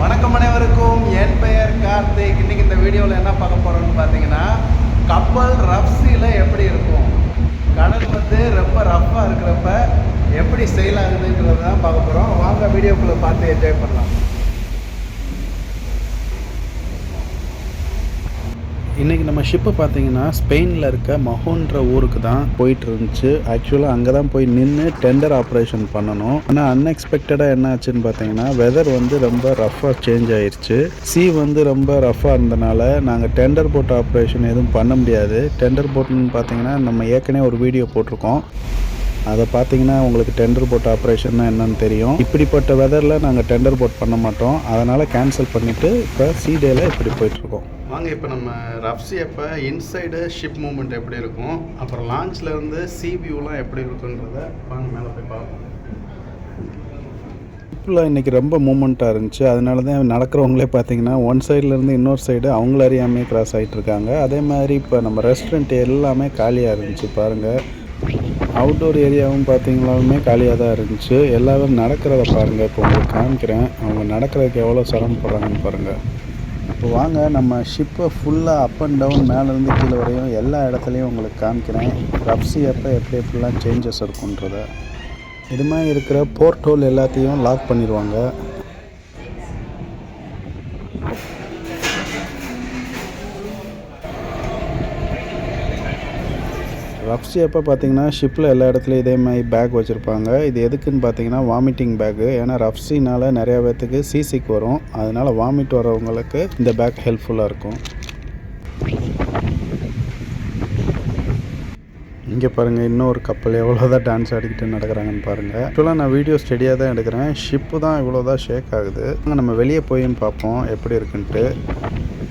வணக்கம் அனைவருக்கும். என் பெயர் கார்த்திக். இன்னைக்கு இந்த வீடியோவில் என்ன பார்க்க போகிறோம்னு பார்த்தீங்கன்னா கப்பல் ரஃப்ஸியில் எப்படி இருக்கும்? கடல் வந்து ரொம்ப ரஃப்பாக இருக்கிறப்ப எப்படி செயல் ஆகுதுங்கிறத தான் பார்க்க போகிறோம் வாங்க வீடியோக்குள்ளே பார்த்து என்ஜாய் பண்ணலாம். இன்றைக்கி நம்ம ஷிப்பு பார்த்தீங்கன்னா ஸ்பெயினில் இருக்க மஹோன்ற ஊருக்கு தான் போயிட்டு இருந்துச்சு ஆக்சுவலாக அங்கே தான் போய் நின்று டெண்டர் ஆப்ரேஷன் பண்ணணும். ஆனால் அன்எக்ஸ்பெக்டடாக என்ன ஆச்சுன்னு பார்த்தீங்கன்னா வெதர் வந்து ரொம்ப ரஃபாக சேஞ்ச் ஆயிடுச்சு சி வந்து ரொம்ப ரஃபாக இருந்தனால நாங்கள் டெண்டர் போட் ஆப்ரேஷன் எதுவும் பண்ண முடியாது. டெண்டர் போட்டுன்னு பார்த்தீங்கன்னா நம்ம ஏற்கனவே ஒரு வீடியோ போட்டிருக்கோம். அதை பார்த்தீங்கன்னா உங்களுக்கு டெண்டர் போட் ஆப்ரேஷன்னா என்னன்னு தெரியும். இப்படிப்பட்ட வெதரில் நாங்கள் டெண்டர் போட் பண்ண மாட்டோம். அதனால் கேன்சல் பண்ணிவிட்டு இப்போ சி டேல இப்படி போயிட்டுருக்கோம். வாங்க இப்போ நம்ம ரஃப்ஸி அப்போ இன்சைடு ஷிப் மூமெண்ட் எப்படி இருக்கும்? அப்புறம் லான்ச்சில் இருந்து சிபியூலாம் எப்படி இருக்குன்றத வாங்க மேலே போய் பார்ப்போம். ஷிப்பில் இன்றைக்கி ரொம்ப மூமெண்ட்டாக இருந்துச்சு. அதனால தான் நடக்கிறவங்களே பார்த்தீங்கன்னா ஒன் சைட்லேருந்து இன்னொரு சைடு அவங்கள அறியாமே கிராஸ் ஆகிட்டு இருக்காங்க. அதே மாதிரி இப்போ நம்ம ரெஸ்டாரண்ட் எல்லாமே காலியாக இருந்துச்சு பாருங்கள் அவுட்டோர் ஏரியாவும் பார்த்தீங்களாலுமே காலியாக தான் இருந்துச்சு. எல்லாரும் நடக்கிறத பாருங்கள் இப்போ உங்களுக்கு காமிக்கிறேன். அவங்க நடக்கிறதுக்கு எவ்வளோ சிரமப்படுறாங்கன்னு பாருங்கள் இப்போ வாங்க நம்ம ஷிப்பை ஃபுல்லாக அப் அண்ட் டவுன் மேலேருந்து கீழே வரையும் எல்லா இடத்துலையும் உங்களுக்கு காமிக்கிறேன். ரப்ஸி அப்போ எப்படி எப்படிலாம் சேஞ்சஸ் இருக்குன்றத. இது மாதிரி இருக்கிற போர்ட் ஹோல் எல்லாத்தையும் லாக் பண்ணிடுவாங்க. ரஃப்ஸி அப்போ பார்த்தீங்கன்னா ஷிப்பில் எல்லா இடத்துலையும் இதே மாதிரி பேக் வச்சுருப்பாங்க. இது எதுக்குன்னு பார்த்தீங்கன்னா வாமிட்டிங் பேக்கு ஏன்னா ரஃப்சினால் நிறையா பேர்த்துக்கு சிசிக்கு வரும். அதனால் வாமிட் வரவங்களுக்கு இந்த பேக் ஹெல்ப்ஃபுல்லாக இருக்கும். இங்கே பாருங்கள் இன்னொரு கப்பல் எவ்வளோ தான் டான்ஸ் ஆடிக்கிட்டு நடக்கிறாங்கன்னு பாருங்கள் ஆக்சுவலாக நான் வீடியோ ஸ்டெடியாக தான் எடுக்கிறேன். ஷிப்பு தான் இவ்வளோ தான் ஷேக் ஆகுது நம்ம வெளியே போயின்னு பார்ப்போம் எப்படி இருக்குன்ட்டு.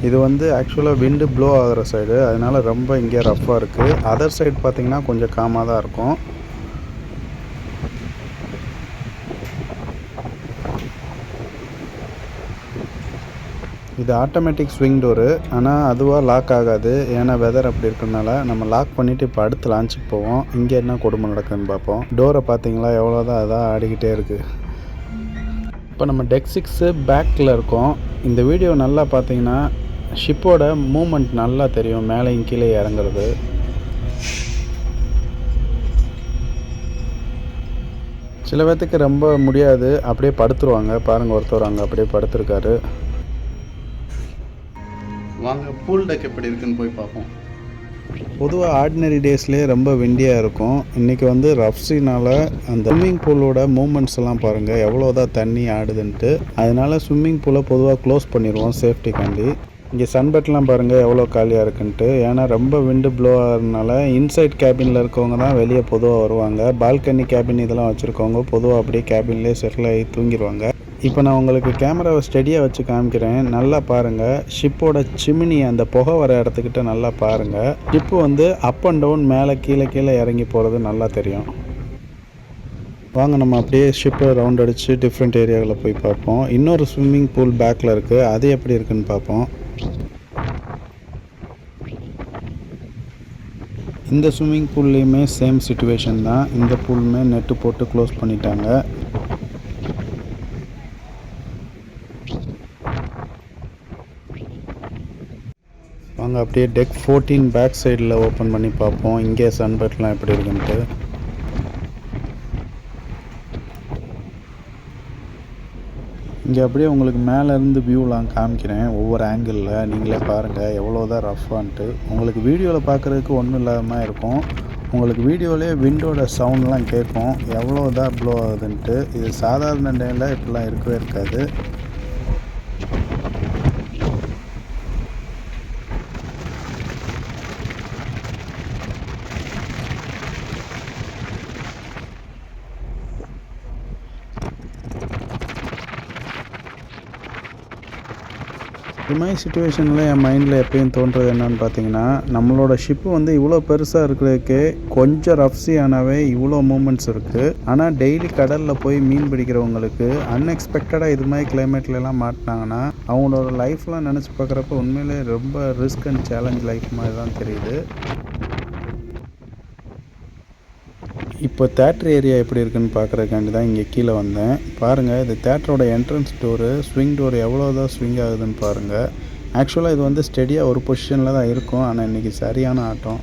இது வந்து ஆக்சுவலாக விண்டு ப்ளோ ஆகிற சைடு அதனால் ரொம்ப இங்கே ரஃப்பாக இருக்குது அதர் சைடு பார்த்திங்கன்னா கொஞ்சம் காமாக தான் இருக்கும். இது ஆட்டோமேட்டிக் ஸ்விங் டோரு ஆனால் அதுவாக லாக் ஆகாது. ஏன்னா வெதர் அப்படி இருக்கிறனால நம்ம லாக் பண்ணிவிட்டு இப்போ அடுத்து லான்ச்சுக்கு போவோம். இங்கே என்ன கொடுமை நடக்குதுன்னு பார்ப்போம். டோரை பார்த்தீங்களா எவ்வளோ தான் அதான் ஆடிக்கிட்டே இருக்குது இப்போ நம்ம டெக் சிக்ஸு பேக்கில் இருக்கோம். இந்த வீடியோ நல்லா பார்த்தீங்கன்னா ஷிப்போட மூமெண்ட் நல்லா தெரியும். மேலேயும் கீழே இறங்குறது. சில பேர்த்துக்கு ரொம்ப முடியாது. அப்படியே படுத்துருவாங்க. பாருங்கள் ஒருத்தர் அங்கே அப்படியே படுத்துருக்காரு. வாங்க பூல் டெக் எப்படி இருக்குன்னு போய் பார்ப்போம். பொதுவாக ஆர்டினரி டேஸ்லேயே ரொம்ப விண்டியாக இருக்கும். இன்றைக்கி வந்து ரஃப்ஸினால் அந்த ஸ்விம்மிங் பூலோட மூமெண்ட்ஸ் எல்லாம் பாருங்கள் எவ்வளோ தான் தண்ணி ஆடுதுன்ட்டு. அதனால் ஸ்விம்மிங் பூலை பொதுவாக க்ளோஸ் பண்ணிடுவோம் சேஃப்டிக்காண்டி இங்கே சன்பெட்லாம் பாருங்கள் எவ்வளோ காலியாக இருக்குன்ட்டு. ஏன்னா ரொம்ப விண்டு ப்ளோ ஆகிறதுனால இன்சைட் கேபினில் இருக்கவங்க தான் வெளியே பொதுவாக வருவாங்க. பால்கனி கேபின் இதெல்லாம் வச்சுருக்கவங்க பொதுவாக அப்படியே கேபின்லேயே செட்டில் ஆகி தூங்கிடுவாங்க இப்போ நான் உங்களுக்கு கேமராவை ஸ்டெடியாக வச்சு காமிக்கிறேன். நல்லா பாருங்கள் ஷிப்போட சிமினி அந்த புகை வர இடத்துக்கிட்ட நல்லா பாருங்கள் ஷிப்பு வந்து அப் அண்ட் டவுன் மேலே கீழே கீழே இறங்கி போகிறது நல்லா தெரியும். வாங்க நம்ம அப்படியே ஷிப்பை ரவுண்ட் அடித்து டிஃப்ரெண்ட் ஏரியாவில் போய் பார்ப்போம். இன்னொரு ஸ்விம்மிங் பூல் பேக்கில் இருக்குது அது எப்படி இருக்குன்னு பார்ப்போம். இந்த ஸ்விம்மிங் பூல்லையுமே சேம் சுச்சுவேஷன் தான். இந்த பூலுமே நெட்டு போட்டு க்ளோஸ் பண்ணிட்டாங்க. வாங்க அப்படியே டெக் ஃபோர்டீன் பேக் சைடில் ஓப்பன் பண்ணி பார்ப்போம். இங்கே சன்பெட்லாம் எப்படி இருக்குன்ட்டு. இங்கே அப்படியே உங்களுக்கு மேலேருந்து வியூலாம் காமிக்கிறேன். ஒவ்வொரு ஆங்கிளில் நீங்களே பாருங்கள் எவ்வளோ தான் ரஃப்பான்ட்டு உங்களுக்கு வீடியோவில் பார்க்குறதுக்கு ஒன்றும் இல்லாமல் இருக்கும். உங்களுக்கு வீடியோவிலே விண்டோட சவுண்ட்லாம் கேட்கும். எவ்வளோ தான் ப்ளோ ஆகுதுன்ட்டு. இது சாதாரண டேயில் இப்படிலாம் இருக்கவே இருக்காது. இது மாதிரி சுச்சுவேஷனில் என் மைண்டில் எப்பயும் தோன்றது என்னன்னு பார்த்தீங்கன்னா நம்மளோட ஷிப்பு வந்து இவ்வளோ பெருசாக இருக்கிறதுக்கே கொஞ்சம் ரஃப்ஸி இவ்வளோ மூமெண்ட்ஸ் இருக்குது ஆனால் டெய்லி கடலில் போய் மீன் பிடிக்கிறவங்களுக்கு அன்எக்ஸ்பெக்டடாக இது மாதிரி கிளைமேட்லலாம் மாட்டினாங்கன்னா அவங்களோட லைஃப்லாம் நினச்சி பார்க்குறப்ப உண்மையிலே ரொம்ப ரிஸ்க் அண்ட் சேலஞ்ச் லைஃப் மாதிரி தான் தெரியுது. இப்போ தேட்டர் ஏரியா எப்படி இருக்குன்னு பார்க்குறக்காண்டி தான் இங்கே கீழே வந்தேன். பாருங்கள் இது தேட்டரோட என்ட்ரன்ஸ் டோரு ஸ்விங் டோர் எவ்வளோ தான் ஸ்விங் ஆகுதுன்னு பாருங்கள் ஆக்சுவலாக இது வந்து ஸ்டெடியாக ஒரு பொசிஷனில் தான் இருக்கும். ஆனால் இன்றைக்கி சரியான ஆட்டம்.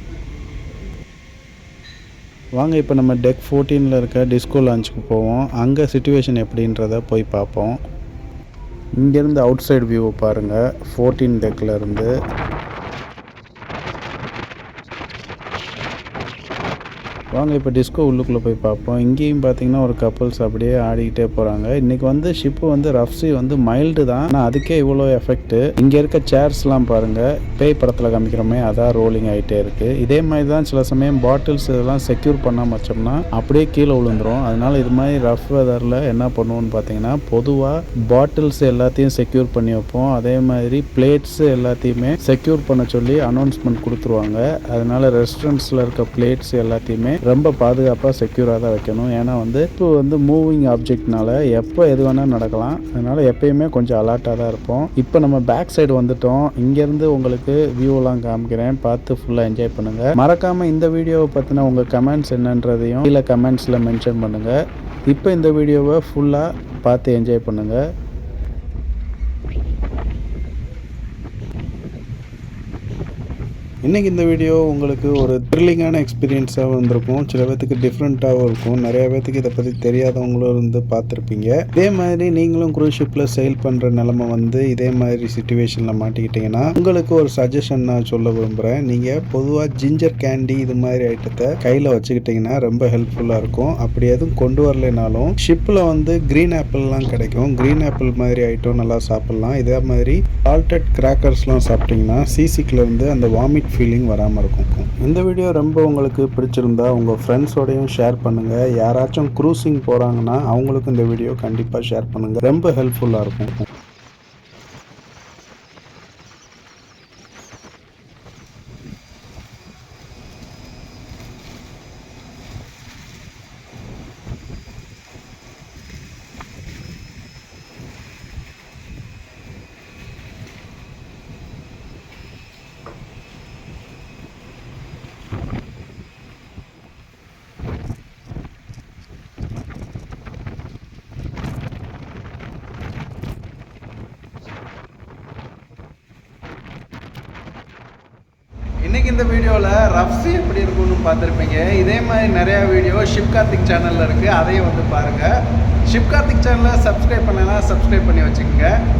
வாங்க இப்போ நம்ம டெக் ஃபோர்டீனில் இருக்க டிஸ்கோ லான்ச்சுக்கு போவோம். அங்கே சுச்சுவேஷன் எப்படின்றத போய் பார்ப்போம். இங்கேருந்து அவுட் சைடு வியூவை பாருங்கள் ஃபோர்டீன் டெக்கில் இருந்து. வாங்க இப்போ டிஸ்கோ உள்ளுக்குள்ளே போய் பார்ப்போம். இங்கேயும் பார்த்தீங்கன்னா ஒரு கப்புள்ஸ் அப்படியே ஆடிக்கிட்டே போகிறாங்க இன்றைக்கி வந்து ஷிப்பு வந்து ரஃப்ஸி வந்து மைல்டு தான். ஆனால் அதுக்கே இவ்வளோ எஃபெக்ட்டு இங்கே இருக்க சேர்ஸ்லாம் பாருங்கள் பேய் படத்தில் காமிக்கிறோமே அதான் ரோலிங் ஆகிட்டே இருக்குது இதே மாதிரி தான் சில சமயம் பாட்டில்ஸ் இதெல்லாம் செக்யூர் பண்ணாமல் வச்சோம்னா அப்படியே கீழே விழுந்துரும். அதனால் இது மாதிரி ரஃப் வெதரில் என்ன பண்ணுவோம்னு பார்த்தீங்கன்னா பொதுவாக பாட்டில்ஸ் எல்லாத்தையும் செக்யூர் பண்ணி வைப்போம். அதே மாதிரி பிளேட்ஸ் எல்லாத்தையுமே செக்யூர் பண்ண சொல்லி அனௌன்ஸ்மெண்ட் கொடுத்துருவாங்க. அதனால ரெஸ்டாரண்ட்ஸில் இருக்க பிளேட்ஸ் எல்லாத்தையுமே ரொம்ப பாதுகாப்பாக செக்யூராக தான் வைக்கணும். ஏன்னா வந்து இப்போ வந்து மூவிங் ஆப்ஜெக்ட்னால எப்போ எது வேணால் நடக்கலாம். அதனால் எப்பயுமே கொஞ்சம் அலர்ட்டாக தான் இருப்போம். இப்போ நம்ம பேக் சைடு வந்துட்டோம். இங்கேருந்து உங்களுக்கு வியூலாம் காமிக்கிறேன். பார்த்து ஃபுல்லாக என்ஜாய் பண்ணுங்கள் மறக்காமல் இந்த வீடியோவை பற்றின உங்கள் கமெண்ட்ஸ் என்னன்றதையும் கீழே கமெண்ட்ஸில் மென்ஷன் பண்ணுங்கள் இப்போ இந்த வீடியோவை ஃபுல்லாக பார்த்து என்ஜாய் பண்ணுங்கள் இன்றைக்கி இந்த வீடியோ உங்களுக்கு ஒரு த்ரில்லிங்கான எக்ஸ்பீரியன்ஸாக வந்திருக்கும். சில பேர்த்துக்கு டிஃப்ரெண்ட்டாகவும் இருக்கும். நிறைய பேர்த்துக்கு இதை பற்றி தெரியாதவங்களும் இருந்து பார்த்துருப்பீங்க. இதே மாதிரி நீங்களும் குரூஸ் ஷிப்பில் செயல் பண்ணுற நிலமை வந்து இதே மாதிரி சுச்சுவேஷனில் மாட்டிக்கிட்டிங்கன்னா உங்களுக்கு ஒரு சஜஷன் நான் சொல்ல விரும்புகிறேன் நீங்கள் பொதுவாக ஜிஞ்சர் கேண்டி இது மாதிரி ஐட்டத்தை கையில் வச்சுக்கிட்டிங்கன்னா ரொம்ப ஹெல்ப்ஃபுல்லாக இருக்கும். அப்படி எதுவும் கொண்டு வரலைனாலும் ஷிப்பில் வந்து க்ரீன் ஆப்பிள்லாம் கிடைக்கும். க்ரீன் ஆப்பிள் மாதிரி ஐட்டம் நல்லா சாப்பிட்லாம். இதே மாதிரி சால்டட் கிராக்கர்ஸ்லாம் சாப்பிட்டிங்கன்னா சீசிக்கிலேருந்து அந்த வாமிட் ஃபீலிங் வராமல் இருக்கும். இந்த வீடியோ ரொம்ப உங்களுக்கு பிடிச்சிருந்தா உங்கள் ஃப்ரெண்ட்ஸோடையும் ஷேர் பண்ணுங்கள் யாராச்சும் க்ரூசிங் போகிறாங்கன்னா அவங்களுக்கும் இந்த வீடியோ கண்டிப்பாக ஷேர் பண்ணுங்கள் ரொம்ப ஹெல்ப்ஃபுல்லாக இருக்கும். இன்னைக்கு இந்த வீடியோவில் ரஃப்ஸி எப்படி இருக்கும்னு பார்த்துருப்பீங்க. இதே மாதிரி நிறையா வீடியோ ஷிப் கார்த்திக் சேனலில் இருக்குது அதையும் வந்து பாருங்கள் ஷிப் கார்த்திக் சேனலை சப்ஸ்கிரைப் பண்ணலைன்னா சப்ஸ்கிரைப் பண்ணி வச்சுக்கோங்க.